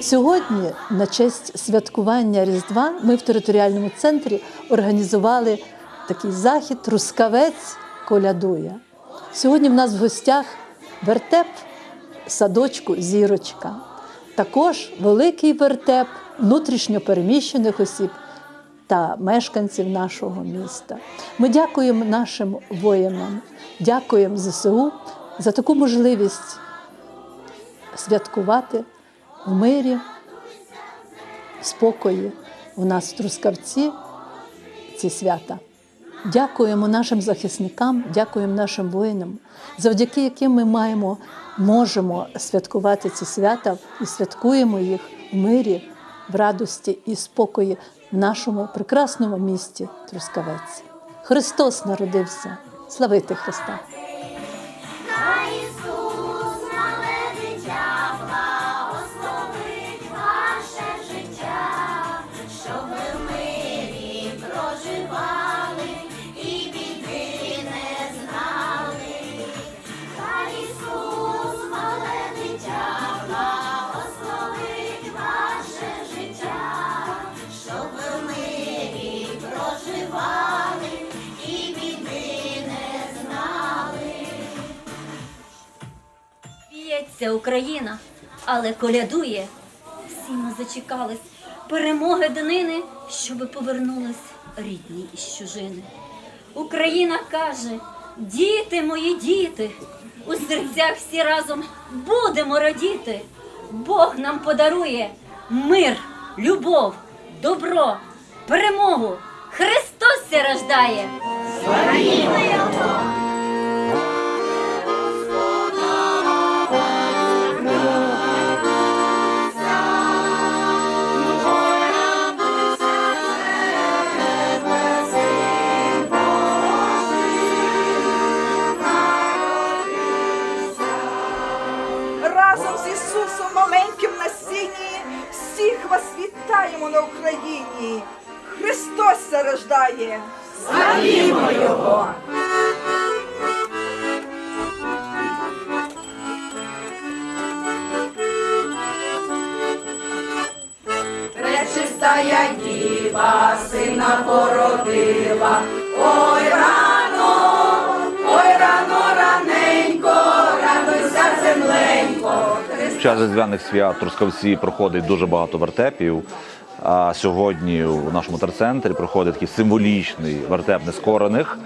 Сьогодні, на честь святкування Різдва, ми в територіальному центрі організували такий захід Трускавець колядує. Сьогодні в нас в гостях вертеп садочку Зірочка. Також великий вертеп внутрішньопереміщених осіб та мешканців нашого міста. Ми дякуємо нашим воїнам, дякуємо ЗСУ за таку можливість святкувати в мирі, в спокої у нас в Трускавці ці свята. Дякуємо нашим захисникам, дякуємо нашим воїнам, завдяки яким ми маємо, можемо святкувати ці свята і святкуємо їх в мирі, в радості і спокої в нашому прекрасному місті Трускавець. Христос народився! Славити Христа! Б'ється Україна, але колядує. Всі ми зачекались перемоги днини, щоби повернулись рідні із чужини. Україна каже: діти мої діти, у серцях всі разом будемо радіти. Бог нам подарує мир, любов, добро, перемогу. Христос рождає! Разом всіх вас вітаємо на Україні. Христос зарождає. Славімо Його! Пречистая діва сина породила. Ой, В час різдвяних свят Трускавці проходить дуже багато вертепів. А сьогодні у нашому терцентрі проходить такий символічний вертеп нескорених,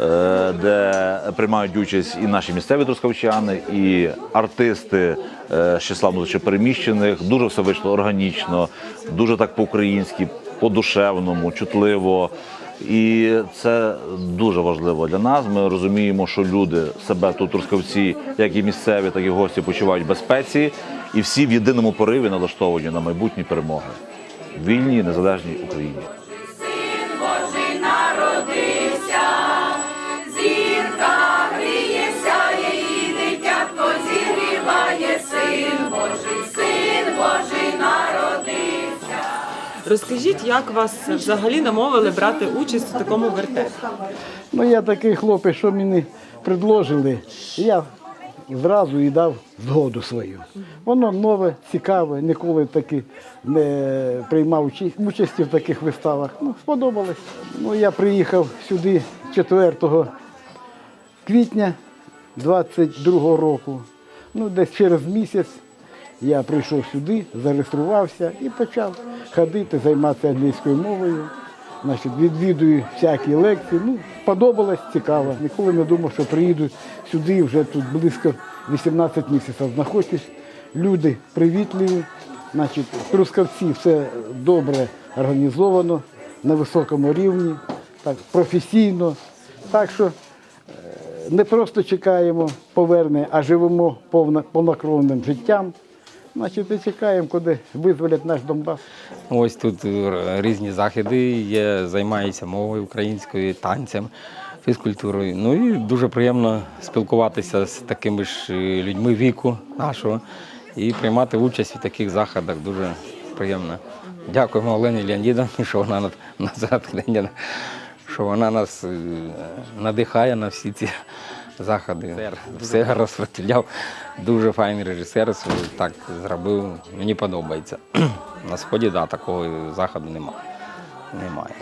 е, де приймають участь і наші місцеві трускавчани, і артисти е, з числа внутрішньопереміщених. Дуже все вийшло органічно, дуже так по-українськи, по-душевному, чутливо. І це дуже важливо для нас. Ми розуміємо, що люди себе тут, трускавці, як і місцеві, так і гості почувають в безпеці, і всі в єдиному пориві налаштовані на майбутні перемоги вільній незалежній Україні. Розкажіть, як вас взагалі намовили брати участь у такому вертепі? Ну, я такий хлопець, що мені предложили, я зразу і дав згоду свою. Воно нове, цікаве, ніколи таки не приймав участі в таких виставах. Ну, сподобалось. Ну, я приїхав сюди 4 квітня 22 року. Ну, десь через місяць я прийшов сюди, зареєструвався і почав ходити, займатися англійською мовою. Значить, відвідую всякі лекції. Ну, сподобалось, цікаво. Ніколи не думав, що приїду сюди, вже тут близько 18 місяців знаходжусь. Люди привітливі, значить, Трускавці все добре організовано, на високому рівні, так, професійно. Так що не просто чекаємо повернення, а живемо повно- повнокровним життям. Значить, і чекаємо, куди визволять наш Донбас. Ось тут е, різні заходи є, займаюся мовою українською, танцем. фізкультурою. Ну і дуже приємно спілкуватися з такими ж е, людьми віку нашого і приймати участь в таких заходах. Дуже приємно. Дякуємо Олені Леонідовні, що вона на- назад що вона нас е, надихає на всі ці заходи. Все розподіляв. Дуже файний режисер так зробив. Мені подобається. На сході да, такого заходу немає. Немає.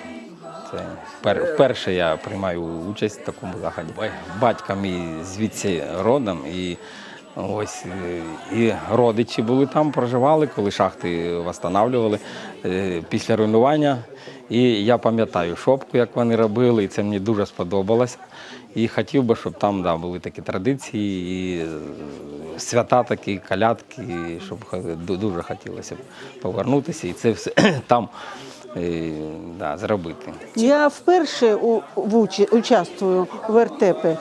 Це впер- вперше я приймаю участь в такому заході. Ба- Батько мій звідси родом, і ось е, і родичі були там, проживали, коли шахти встановлювали е, після руйнування. І я пам'ятаю шопку, як вони робили, і це мені дуже сподобалося. І хотів би, щоб там да, були такі традиції, і е, свята такі, калядки, і щоб дуже хотілося б повернутися і це все там е, да, зробити. Я вперше у, в участвую в вертепі.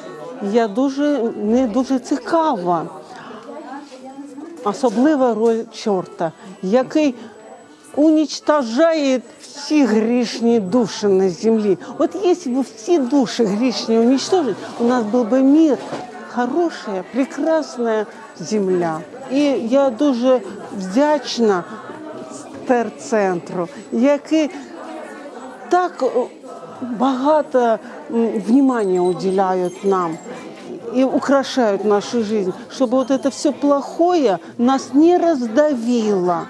Я дуже не дуже цікава. Особлива роль чорта, який уничтожає всі грішні душі на землі. От якщо б всі душі грішні уничтожить, у нас був би мир, хороша, прекрасна земля. І я дуже вдячна терцентру, який так багато м, внимания уделяют нам и украшают нашу жизнь, чтобы вот это все плохое нас не раздавило.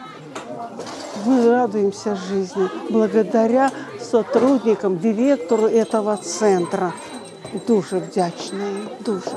Мы радуемся жизни благодаря сотрудникам, директору этого центра. Дуже вдячна їй, дуже.